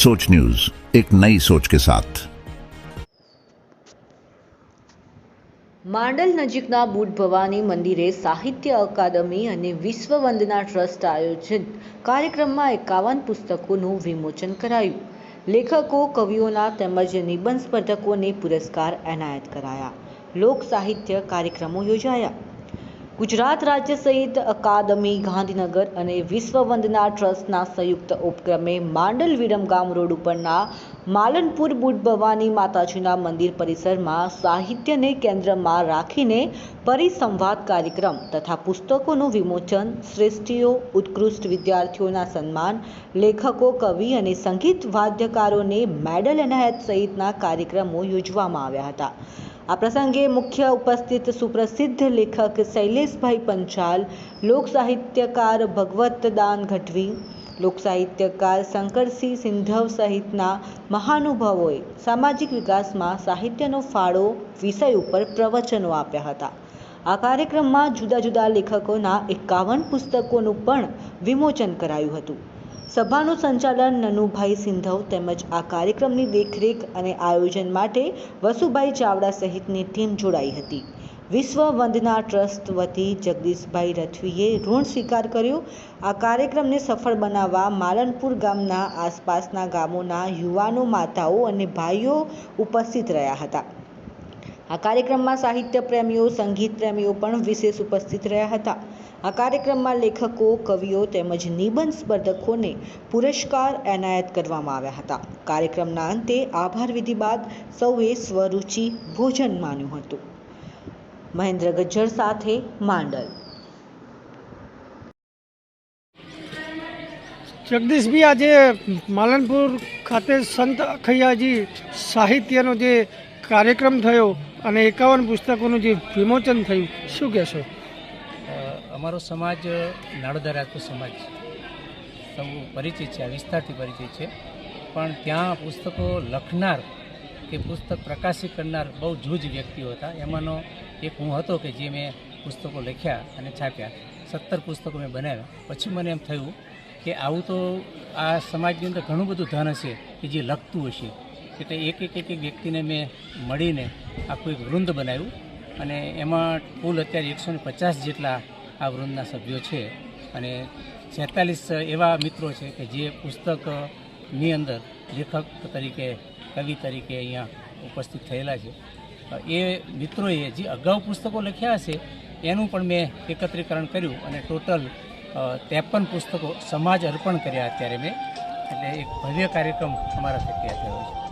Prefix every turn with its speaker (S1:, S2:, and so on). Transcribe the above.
S1: सोच न्यूज एक नई सोच के साथ
S2: માંડલ નજીકના બુટ ભવાની મંદિરે સાહિત્ય અકાદમી અને વિશ્વ વંદના ટ્રસ્ટ આયોજિત કાર્યક્રમમાં એકાવન પુસ્તકોનું વિમોચન કરાયું લેખકો કવિઓના તેમજ નિબંધ સ્પર્ધકોને પુરસ્કાર એનાયત કરાયા લોક સાહિત્ય કાર્યક્રમો યોજાયા ગુજરાત રાજ્ય સહિત અકાદમી, ગાંધીનગર અને વિશ્વ વંદના ટ્રસ્ટના સંયુક્ત ઉપક્રમે માંડલ વિરમગામ રોડ ઉપરના માલનપુર બુટ ભવાની માતાજીના મંદિર પરિસરમાં સાહિત્યને કેન્દ્રમાં રાખીને પરિસંવાદ કાર્યક્રમ તથા પુસ્તકોનું વિમોચન શ્રેષ્ઠીઓ, ઉત્કૃષ્ટ વિદ્યાર્થીઓના સન્માન, લેખકો, કવિ અને સંગીત વાદ્યકારોને મેડલ એનાયત સહિતના કાર્યક્રમો યોજવામાં આવ્યા હતા. આ પ્રસંગે મુખ્ય ઉપસ્થિત સુપ્રસિદ્ધ લેખક શૈલેષભાઈ પંચાલ, લોક સાહિત્યકાર ભગવતદાન ગઢવી, લોક સાહિત્યકાર શંકરસિંહ સિંધવ સહિતના મહાનુભાવોએ સામાજિક વિકાસમાં સાહિત્યનો ફાળો વિષય ઉપર પ્રવચનો આપ્યા હતા. આ કાર્યક્રમમાં જુદા જુદા લેખકોના એકાવન પુસ્તકોનું પણ વિમોચન કરાયું હતું. સભાનું સંચાલન નનુભાઈ સિંધવ તેમજ આ કાર્યક્રમની દેખરેખ અને આયોજન માટે વસુભાઈ ચાવડા સહિતની ટીમ જોડાઈ હતી. વિશ્વ વંદના ટ્રસ્ટ વતી જગદીશભાઈ રથવીએ ઋણ સ્વીકાર કર્યો. આ કાર્યક્રમને સફળ બનાવવા માલનપુર ગામના આસપાસના ગામોના યુવાનો, માતાઓ અને ભાઈઓ ઉપસ્થિત રહ્યા હતા. આ કાર્યક્રમમાં સાહિત્ય પ્રેમીઓ સંગીત પ્રેમીઓ પણ વિશેષ ઉપસ્થિત રહ્યા હતા. આ કાર્યક્રમમાં લેખકો, કવિઓ તેમજ નિબંધ સ્પર્ધકોને પુરસ્કાર એનાયત કરવામાં આવ્યા હતા. કાર્યક્રમના અંતે આભાર વિધિ બાદ સૌએ સ્વરૂચિ ભોજન માન્યું હતું. મહેન્દ્ર ગજ્જર સાથે માંડલ.
S3: જગદીશભાઈ આજે માલનપુર ખાતે સંત અખૈયાજી સાહિત્યનો જે કાર્યક્રમ થયો અને એકાવન પુસ્તકોનું જે વિમોચન થયું, શું કહેશો?
S4: અમારો સમાજ નાડોદા રાજપૂત સમાજ સૌ પરિચિત છે, આ વિસ્તારથી પરિચિત છે. પણ ત્યાં પુસ્તકો લખનાર કે પુસ્તક પ્રકાશિત કરનાર બહુ જૂજ વ્યક્તિઓ હતા. એમાંનો એક હું હતો કે જે મેં પુસ્તકો લખ્યા અને છાપ્યા. સત્તર પુસ્તકો મેં બનાવ્યા. પછી મને એમ થયું કે આવું તો આ સમાજની અંદર ઘણું બધું ધન હશે કે જે લખતું હશે. એટલે એક એક એક એક વ્યક્તિને મેં મળીને આખું એક વૃંદ બનાવ્યું. અને એમાં કુલ અત્યારે એકસો ને પચાસ જેટલા આ વૃંદના સભ્યો છે અને છેતાલીસ એવા મિત્રો છે કે જે પુસ્તકની અંદર લેખક તરીકે, કવિ તરીકે અહીંયા ઉપસ્થિત થયેલા છે. એ મિત્રોએ જે અગાઉ પુસ્તકો લખ્યા હશે, એનું પણ મેં એકત્રીકરણ કર્યું અને ટોટલ ત્રેપન પુસ્તકો સમાજ અર્પણ કર્યા અત્યારે મેં. એટલે એક ભવ્ય કાર્યક્રમ અમારા થકી થયો છે.